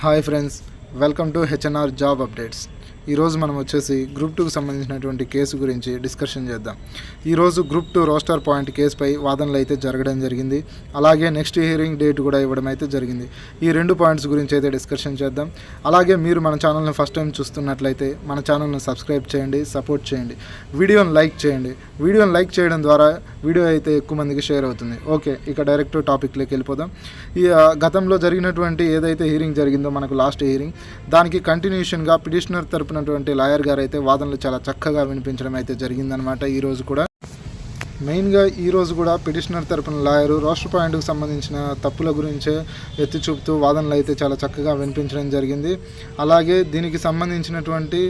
Hi friends, welcome to HNR Job Updates. ఈరోజు మనం వచ్చేసి గ్రూప్ టూకి సంబంధించినటువంటి కేసు గురించి డిస్కషన్ చేద్దాం. ఈరోజు గ్రూప్ టూ రోస్టర్ పాయింట్ కేసుపై వాదనలు అయితే జరగడం జరిగింది. అలాగే నెక్స్ట్ హియరింగ్ డేట్ కూడా ఇవ్వడం అయితే జరిగింది. ఈ రెండు పాయింట్స్ గురించి అయితే డిస్కషన్ చేద్దాం. అలాగే మీరు మన ఛానల్ని ఫస్ట్ టైం చూస్తున్నట్లయితే మన ఛానల్ని సబ్స్క్రైబ్ చేయండి సపోర్ట్ చేయండి. వీడియోని లైక్ చేయండి. వీడియోని లైక్ చేయడం ద్వారా వీడియో అయితే ఎక్కువ మందికి షేర్ అవుతుంది. ఓకే ఇక డైరెక్ట్ టాపిక్లోకి వెళ్ళిపోదాం. ఈ గతంలో జరిగినటువంటి ఏదైతే హీరింగ్ జరిగిందో మనకు లాస్ట్ హీరింగ్ దానికి కంటిన్యూషన్గా పిటిషనర్ తరపునటువంటి లాయర్ గారు అయితే వాదనలు చాలా చక్కగా వినిపించడం అయితే జరిగిందనమాట ఈరోజు కూడా. మెయిన్గా ఈరోజు కూడా పిటిషనర్ తరపున లాయరు రోస్టర్ పాయింట్కి సంబంధించిన తప్పుల గురించే ఎత్తి చూపుతూ వాదనలు అయితే చాలా చక్కగా వినిపించడం జరిగింది. అలాగే దీనికి సంబంధించినటువంటి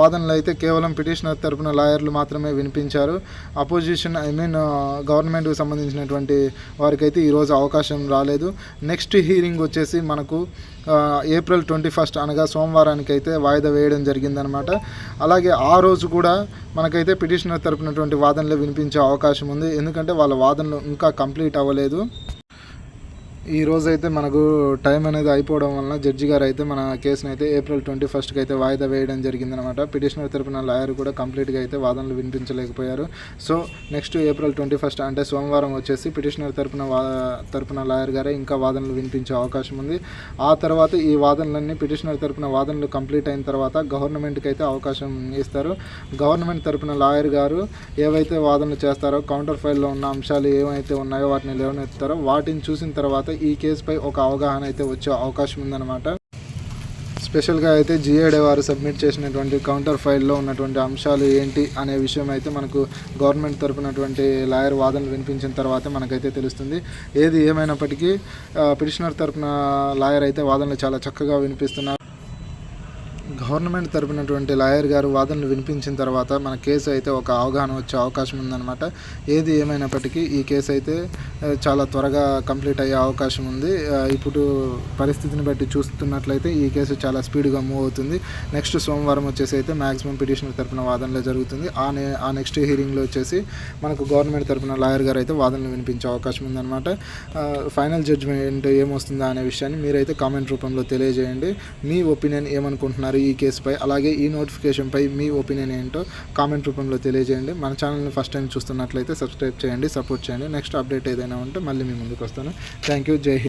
వాదనలు అయితే కేవలం పిటిషనర్ తరపున లాయర్లు మాత్రమే వినిపించారు. అపోజిషన్ ఐ మీన్ గవర్నమెంట్కు సంబంధించినటువంటి వారికైతే ఈరోజు అవకాశం రాలేదు. నెక్స్ట్ హీరింగ్ వచ్చేసి మనకు ఏప్రిల్ ట్వంటీ ఫస్ట్ అనగా సోమవారానికి అయితే వాయిదా వేయడం జరిగిందనమాట. అలాగే ఆ రోజు కూడా మనకైతే పిటిషనర్ తరపునటువంటి వాదనలు వినిపించే అవకాశం ఉంది. ఎందుకంటే వాళ్ళ వాదనలు ఇంకా కంప్లీట్ అవ్వలేదు. ఈ అయితే మనకు టైం అనేది అయిపోవడం వలన జడ్జి గారు అయితే మన కేసును అయితే ఏప్రిల్ ట్వంటీ ఫస్ట్కి అయితే వాయిదా వేయడం జరిగిందనమాట పిటిషనర్ తరపున లాయర్ కూడా కంప్లీట్గా అయితే వాదనలు వినిపించలేకపోయారు. So next April twenty first అంటే సోమవారం వచ్చేసి పిటిషనర్ తరపున వా తరపున లాయర్ గారే ఇంకా వాదనలు వినిపించే అవకాశం ఉంది. ఆ తర్వాత ఈ వాదనలన్నీ పిటిషనర్ తరపున వాదనలు కంప్లీట్ అయిన తర్వాత గవర్నమెంట్కి అయితే అవకాశం ఇస్తారు. గవర్నమెంట్ తరపున లాయర్ గారు ఏవైతే వాదనలు చేస్తారో కౌంటర్ ఫైల్లో ఉన్న అంశాలు ఏవైతే ఉన్నాయో వాటిని లేవనెత్తారో వాటిని చూసిన తర్వాత ఈ కేసుపై ఒక అవగాహన అయితే వచ్చే అవకాశం ఉందన్నమాట. స్పెషల్గా అయితే జిఏడే వారు సబ్మిట్ చేసినటువంటి కౌంటర్ ఫైల్లో ఉన్నటువంటి అంశాలు ఏంటి అనే విషయం అయితే మనకు గవర్నమెంట్ తరపునటువంటి లాయర్ వాదనలు వినిపించిన తర్వాత మనకైతే తెలుస్తుంది. ఏది ఏమైనప్పటికీ పిటిషనర్ తరపున లాయర్ అయితే వాదనలు చాలా చక్కగా వినిపిస్తున్నారు. గవర్నమెంట్ తరపునటువంటి లాయర్ గారు వాదనలు వినిపించిన తర్వాత మన కేసు అయితే ఒక అవగాహన వచ్చే అవకాశం ఉందన్నమాట. ఏది ఏమైనప్పటికీ ఈ కేసు అయితే చాలా త్వరగా కంప్లీట్ అయ్యే అవకాశం ఉంది. ఇప్పుడు పరిస్థితిని బట్టి చూస్తున్నట్లయితే ఈ కేసు చాలా స్పీడ్గా మూవ్ అవుతుంది. నెక్స్ట్ సోమవారం వచ్చేసి అయితే మ్యాక్సిమం పిటిషనర్ తరపున వాదనలో జరుగుతుంది. ఆ నే ఆ నెక్స్ట్ హీరింగ్లో వచ్చేసి మనకు గవర్నమెంట్ తరపున లాయర్ గారు అయితే వాదనలు వినిపించే అవకాశం ఉందన్నమాట. ఫైనల్ జడ్జ్మెంట్ ఏమొస్తుందా అనే విషయాన్ని మీరైతే కామెంట్ రూపంలో తెలియజేయండి. మీ ఒపీనియన్ ఏమనుకుంటున్నారు? ఈ కేసుపై అలాగే ఈ నోటిఫికేషన్పై మీ ఒపీనియన్ ఏంటో కామెంట్ రూపంలో తెలియజేయండి. మన ఛానల్ని ఫస్ట్ టైం చూస్తున్నట్లయితే సబ్స్క్రైబ్ చేయండి సపోర్ట్ చేయండి. నెక్స్ట్ అప్డేట్ ఏదైనా ఉంటే మళ్ళీ మీ ముందుకు వస్తాను. Thank you. జై హింద్.